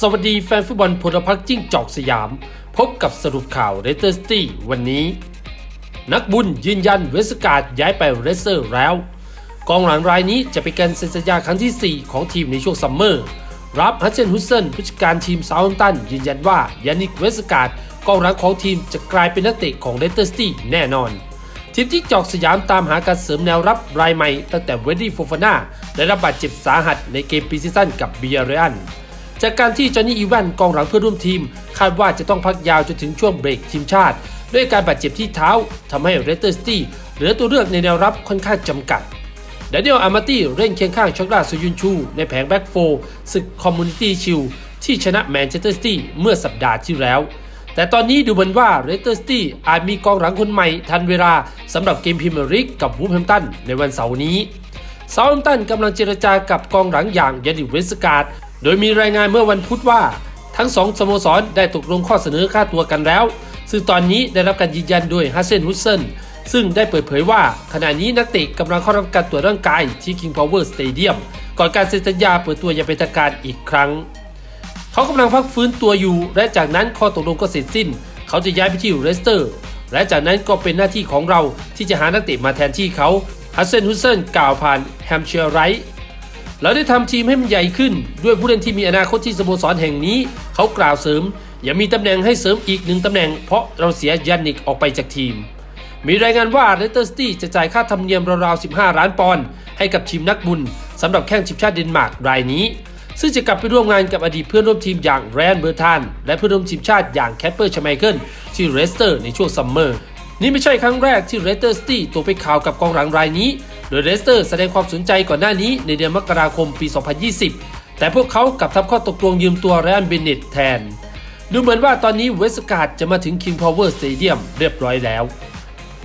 สวัสดีแฟนฟุตบอลพลพรรคจิ้งจอกสยาม พบกับสรุปข่าวเรเตอร์สตี้วันนี้ นักบุญยืนยันเวสการ์ดย้ายไปเรสเซอร์แล้ว กองหลังรายนี้จะเป็นการเซ็นสัญญาครั้งที่ 4 ของทีมในช่วงซัมเมอร์ รับฮัสเซนฮุสเซนผู้จัดการทีมซาท์แฮมป์ตันยืนยันว่ายานิกเวสการ์ดกองหลังของทีมจะกลายเป็นนักเตะของเรเตอร์สตี้แน่นอนทีมที่จอกสยามตามหาการเสริมแนวรับรายใหม่ตั้งแต่เวดดี้โฟฟาน่าได้รับบาดเจ็บสาหัสในเกมปีซีซั่นกับเบียร์เรอัน จากการที่จอห์นนี่อีแวนกองหลังเพื่อร่วมทีม คาดว่าจะต้องพักยาวจนถึงช่วงเบรกทีมชาติ ด้วยการบาดเจ็บที่เท้าทำให้เรเตอร์สตี้เหลือตัวเลือกในแนวรับค่อนข้างจำกัดดานิเอลอามาตี้เร่งเคียงข้างช็อกลาสุยุนชู ในแผงแบ็กโฟร์ศึกคอมมูนิตี้ชิลที่ชนะแมนเชสเตอร์ซิตี้เมื่อสัปดาห์ที่แล้ว แต่ตอนนี้ดูเหมือนว่าเรเตอร์สตี้อาจมีกองหลังคนใหม่ทันเวลาสำหรับเกมพรีเมียร์ลีกกับวูฟแฮมตันในวันเสาร์นี้เซาท์แฮมตันกำลังเจรจากับกองหลังอย่างยานิเวสการ์ด โดยมีรายงานเมื่อวันพุธว่า ทั้งสองสโมสรได้ตกลงข้อเสนอค่าตัวกันแล้ว ซึ่งตอนนี้ได้รับการยืนยันโดยฮัสเซนฮุสเซนซึ่งได้เปิดเผยว่า ขณะนี้นักเตะกำลังเข้ารับการตรวจร่างกายที่ King Power Stadium ก่อนการเซ็นสัญญาเปิดตัวอย่างเป็นทางการอีกครั้ง เขากำลังพักฟื้นตัวอยู่ และจากนั้นข้อตกลงก็เสร็จสิ้น เขาจะย้ายไปที่เรสเตอร์ และจากนั้นก็เป็นหน้าที่ของเราที่จะหานักเตะมาแทนที่เขาฮัสเซนฮุสเซนกล่าวผ่านแฮมเชียร์ไรท์ เราได้ทำทีมให้มันใหญ่ขึ้น ด้วยผู้เล่นที่มีอนาคตที่สโมสรแห่งนี้ เขากล่าวเสริม อย่ามีตำแหน่งให้เสริมอีกหนึ่งตำแหน่ง เพราะเราเสียยันนิกออกไปจากทีม มีรายงานว่าเรสเตอร์สตี้จะจ่ายค่าธรรมเนียมราวๆ 15 ล้านปอนด์ให้กับทีมนักบุญสำหรับแข้งทีมชาติเดนมาร์กรายนี้ ซึ่งจะกลับไปร่วมงานกับอดีตเพื่อนร่วมทีมอย่างแรนเบอร์ทานและเพื่อนร่วมทีมชาติอย่างแคปเปอร์ชไมเคิลที่เรสเตอร์ในช่วงซัมเมอร์นี่ไม่ใช่ครั้งแรกที่เรสเตอร์สตี้ตกเป็นข่าวกับกองหลังรายนี้ โดยเรสเตอร์แสดงความสนใจก่อนหน้านี้ในเดือนมกราคมปี 2020 แต่พวกเขากลับทำข้อตกลงยืมตัวไรนเบนเนตแทน ดูเหมือนว่าตอนนี้เวสการ์ดจะมาถึง King Power Stadium เรียบร้อยแล้ว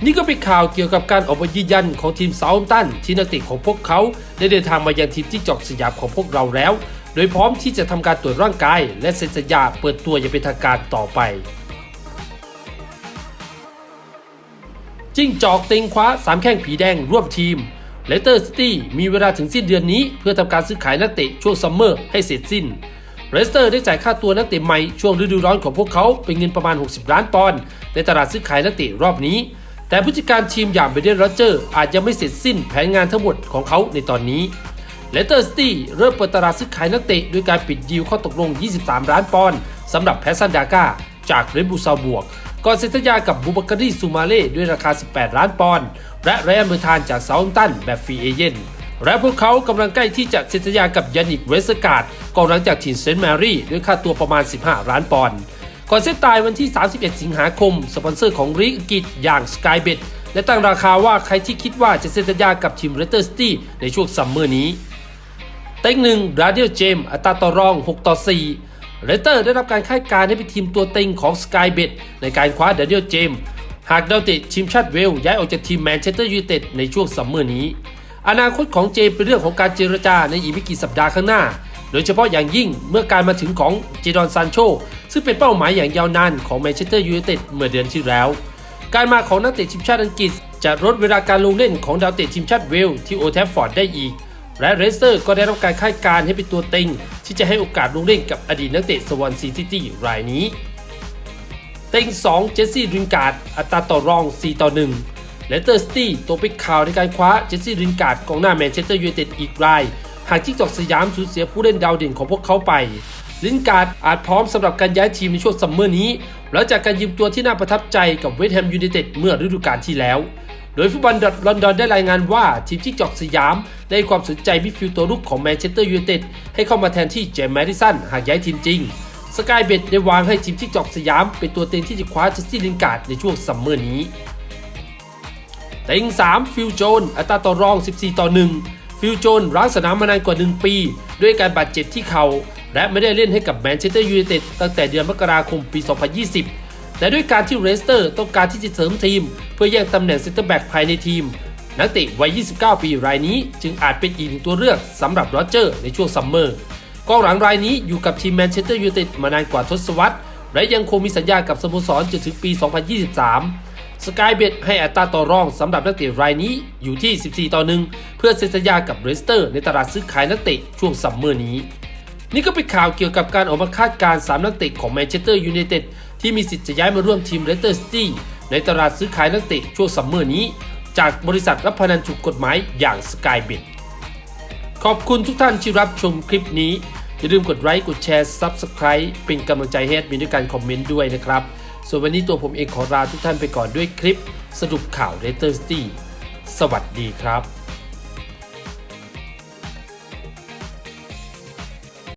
นี่ก็เป็นข่าวเกี่ยวกับการออกมายืนยันของทีมเซาท์ตันที่นักเตะของพวกเขาได้เดินทางมายังทีมที่จอกสยามของพวกเราแล้ว โดยพร้อมที่จะทำการตรวจร่างกาย และเซ็นสัญญาเปิดตัวอย่างเป็นทางการต่อไป จิ้งจอกเต็งคว้าสามแข้งผีแดงร่วมทีมเลสเตอร์ซิตี้มีเวลาถึงสิ้นเดือนนี้เพื่อทำการซื้อขายนักเตะช่วงซัมเมอร์ให้เสร็จสิ้นเลสเตอร์ได้จ่ายค่าตัวนักเตะใหม่ช่วงฤดูร้อนของพวกเขาเป็นเงินประมาณ 60 ล้านปอนด์ในตลาดซื้อขายนักเตะรอบนี้ แต่ผู้จัดการทีมอย่างเบเดนโรเจอร์อาจยังไม่เสร็จสิ้นแผนงานทั้งหมดของเขาในตอนนี้เลสเตอร์ซิตี้เริ่มเปิดตลาดซื้อขายนักเตะด้วยการปิดดีลข้อตกลง 23 ล้านปอนด์สำหรับแพสซันดาก้าจากเรดบูซาบวก ก่อนเซ็นสัญญากับบูบักรีซูมาเล่ด้วยราคา 18 ล้านปอนด์และไรอันเบอร์ทานจากเซาท์แฮมป์ตันแบบฟรีเอเจนต์และพวกเขากำลังใกล้ที่จะเซ็นสัญญากับยานิกเวสการ์ดกองหลังจากทีมเซนต์แมรี่ด้วยค่าตัวประมาณ 15 ล้านปอนด์ก่อนเส้นตายวันที่ 31 สิงหาคม สปอนเซอร์ของลีกกฤษอย่าง Skybet และตั้งราคาว่าใครที่คิดว่าจะเซ็นสัญญากับทีมเรสเตอร์ซิตี้ในช่วงซัมเมอร์นี้ เต็งหนึ่งบราเดียลเจมอัตราต่อรอง 6 ต่อ 4 เรสเตอร์ได้รับการคาดการณ์ให้เป็นทีมตัวเต็งของ Skybet ในการคว้าเดนิเอลเจมหากดาวเตะทีมชาติเวลย้ายออกจากทีมแมนเชสเตอร์ยูไนเต็ดในช่วงซัมเมอร์นี้ อนาคตของเจมเป็นเรื่องของการเจรจาในอีกไม่กี่สัปดาห์ข้างหน้า โดยเฉพาะอย่างยิ่งเมื่อการมาถึงของเจดอนซานโชซึ่งเป็นเป้าหมายอย่างยาวนานของแมนเชสเตอร์ยูไนเต็ดเมื่อเดือนที่แล้ว การมาของนักเตะทีมชาติอังกฤษ จะลดเวลาการลงเล่นของดาวเตะทีมชาติเวลที่โอแทฟฟอร์ดได้อีก และเรสเตอร์ก็ได้รับการคาดการณ์ให้เป็นตัวเต็ง ที่จะให้โอกาสลงเล่นกับอดีตนักเตะสวอนซีซิตี้รายนี้ เต็ง 2 เจสซี่รินการ์ดอัตราต่อรอง 4 ต่อ1เลสเตอร์สตี้ตัวเป็นข่าวในการคว้าเจสซี่รินการ์ดกองหน้าแมนเชสเตอร์ยูไนเต็ดอีกราย หากที่จอกสยามสูญเสียผู้เล่นดาวเด่นของพวกเขาไปลินการ์ดอาจพร้อมสำหรับการย้ายทีมในช่วงซัมเมอร์นี้ หลังจากการยืมตัวที่น่าประทับใจกับเวสต์แฮมยูไนเต็ดเมื่อฤดูกาลที่แล้ว โดยฟุตบอลดอทลอนดอนได้รายงานว่าทีมที่จอกสยาม ได้ให้ความสนใจมิดฟิลด์ตัวรุกของแมนเชสเตอร์ยูไนเต็ดให้เข้ามาแทนที่เจมส์แมดิสันหากย้ายทีมจริง สกายเบดได้วางให้ทีมที่จอกสยาม เป็นตัวเต็งที่จะคว้าเจสซี่ลินการ์ดในช่วงซัมเมอร์นี้เต็ง3 ฟิลโจนอัตราต่อรอง 14 ต่อ 1 ฟิลโจนร้างสนามมานานกว่า 1 ปี ด้วยการบาดเจ็บที่เข่าและไม่ได้เล่นให้กับแมนเชสเตอร์ยูไนเต็ดตั้งแต่เดือนมกราคมปี 2020 แต่ด้วยการที่เรสเตอร์ต้องการที่จะเสริมทีม เพื่อแย่งตำแหน่งเซนเตอร์แบ็กภายในทีม นักเตะวัย 29 ปีรายนี้ จึงอาจเป็นอีกหนึ่งตัวเลือกสำหรับโรเจอร์ในช่วงซัมเมอร์กองหลังรายนี้อยู่กับทีมแมนเชสเตอร์ยูไนเต็ดมานานกว่าทศวรรษ และยังคงมีสัญญากับสโมสรจนถึงปี 2023 สกายเบดให้อัตราต่อรองสำหรับนักเตะรายนี้อยู่ที่ 14 ต่อ1เพื่อเซ็นสัญญากับเรสเตอร์ในตลาดซื้อขายนักเตะช่วงซัมเมอร์นี้ นี่ก็เป็นข่าวเกี่ยวกับการออกมาคาดการณ์3นักเตะของแมนเชสเตอร์ยูไนเต็ด ที่มีสิทธิ์จะย้ายมาร่วมทีมเลสเตอร์ซิตี้ในตลาดซื้อขายนักเตะช่วงซัมเมอร์นี้ จากบริษัทรับพนันถูกกฎหมายอย่างสกายเบ t ขอบคุณทุกท่านที่รับชมคลิปนี้ อย่าลืมกดไลค์กดแชร์ Subscribe เป็นกำลังใจให้แอดมินด้วยการคอมเมนต์ด้วยนะครับ ส่วนวันนี้ตัวผมเองขอลาทุกท่านไปก่อนด้วยคลิป สรุปข่าวเลสเตอร์ซิตี้สวัสดีครับ